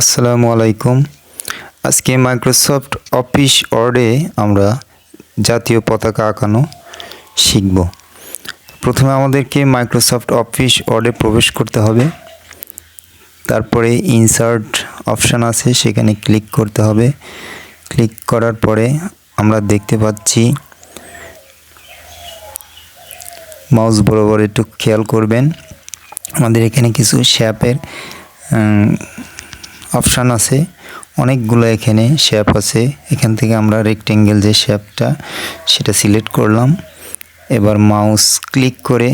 আসসালামু আলাইকুম। আজকে মাইক্রোসফট অফিস ওয়ার্ডে আমরা জাতীয় পতাকা আঁকানো শিখব। প্রথমে আমাদেরকে মাইক্রোসফট অফিস ওয়ার্ডে প্রবেশ করতে হবে। তারপরে ইনসার্ট অপশান আছে, সেখানে ক্লিক করতে হবে। ক্লিক করার পরে আমরা দেখতে পাচ্ছি মাউস বরাবর একটু খেয়াল করবেন। আমাদের এখানে কিছু শ্যাপের অপশান আছে। অনেকগুলো এখানে শেপ আছে। এখান থেকে আমরা রেক্টেঙ্গেল যে শেপটা সেটা সিলেক্ট করলাম। এবার মাউস ক্লিক করে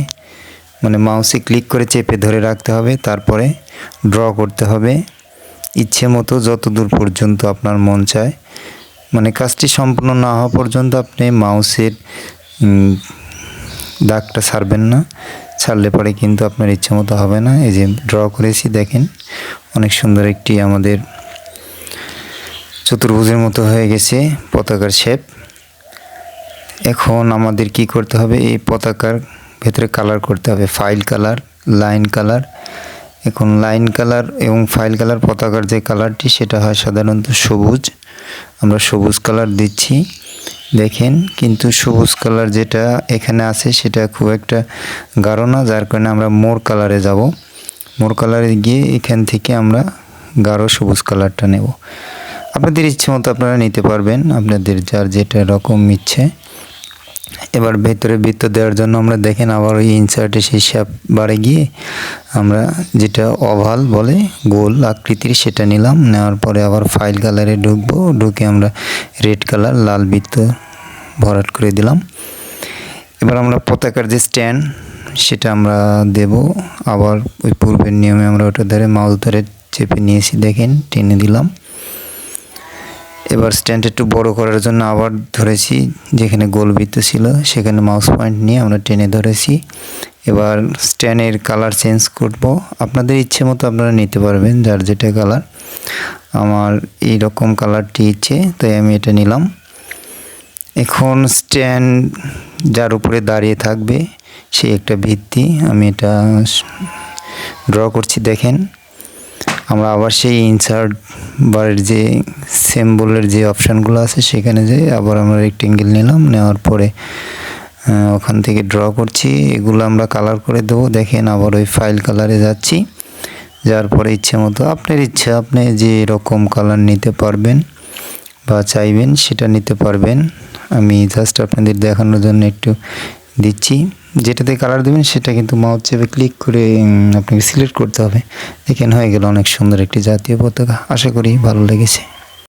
মানে মাউসে ক্লিক করে চেপে ধরে রাখতে হবে। তারপরে ড্র করতে হবে। ইচ্ছে মতো যত দূর পর্যন্ত আপনার মন চায়। মানে কাজটি সম্পূর্ণ না হওয়া পর্যন্ত আপনি মাউসের দাগটা ছাড়বেন না। ছাড়লে পরে কিন্তু আপনার ইচ্ছে মতো হবে না। এই যে ড্র করেছি, দেখেন, অনেক সুন্দর একটি আমাদের চতুর্ভুজের মতো হয়ে গেছে পতাকার শেপ এখন আমাদের কি করতে হবে? এই পতাকার ভেতরে কালার করতে হবে। ফাইল কালার লাইন কালার এখন লাইন কালার এবং ফাইল কালার পতাকার যে কালারটি সেটা হয় সাধারণত সবুজ। আমরা সবুজ কালার দিচ্ছি। দেখেন, কিন্তু সবুজ কালার যেটা এখানে আছে সেটা খুব একটা গাঢ় না, যার কারণে আমরা মোর কালারে যাব। মোর কালারে গিয়ে এখান থেকে আমরা গাঢ় সবুজ কালারটা নেব। আপনাদের ইচ্ছে মতো আপনারা নিতে পারবেন, আপনাদের যার যেটা রকম ইচ্ছে। এবার ভেতরে বৃত্ত দেওয়ার জন্য আমরা দেখেন আবার ওই ইনসার্টে সেই শ্যাপ বাড়ে গিয়ে আমরা যেটা ওভাল বলে গোল আকৃতির সেটা নিলাম। নেওয়ার পরে আবার ফাইল কালারে ঢুকবো। ঢুকে আমরা রেড কালার লাল বৃত্ত ভরাট করে দিলাম। এবার আমরা পতাকার যে স্ট্যান্ড সেটা আমরা দেব। আবার ওই পূর্বের নিয়মে আমরা ওটা ধরে মাউস ধরে চেপে নিয়েছি, দেখেন, টেনে দিলাম। এবার স্ট্যান্ড একটু বড় করার জন্য আবার ধরেছি, যেখানে গোল বৃত্ত ছিল, সেখানে মাউস পয়েন্ট নিয়ে আমরা টেনে ধরেছি। এবার স্ট্যান্ডের কালার চেঞ্জ করব। আপনাদের ইচ্ছে মতো আপনারা নিতে পারবেন যার যেটা কালার আমার এই রকম কালারটি ইচ্ছে, তাই আমি এটা নিলাম। এখন স্ট্যান্ড যার উপরে দাঁড়িয়ে থাকবে, সে একটা ভিত্তি। আমি এটা ড্র করছি, দেখেন। আমরা আবার সেই ইনসার্ট বারের যে সিম্বলের যে অপশানগুলো আছে, সেখানে যাই আবার আমরা রেক্টেঙ্গেল নিলাম। নেওয়ার পরে ওখান থেকে ড্র করছি। এগুলো আমরা কালার করে দেবো। দেখেন আবার ওই ফাইল কালারে যাচ্ছি। যার পরে ইচ্ছে মতো, আপনার ইচ্ছা, আপনি যে রকম কালার নিতে পারবেন বা চাইবেন, সেটা নিতে পারবেন। আমি জাস্ট আপনাদের দেখানোর জন্য একটু দিচ্ছি। যেটাতে কালার দেবেন, সেটা কিন্তু মাউথ চেপে ক্লিক করে আপনাকে সিলেক্ট করতে হবে। দেখেন হয়ে গেল অনেক সুন্দর একটি জাতীয় পতাকা। আশা করি ভালো লেগেছে।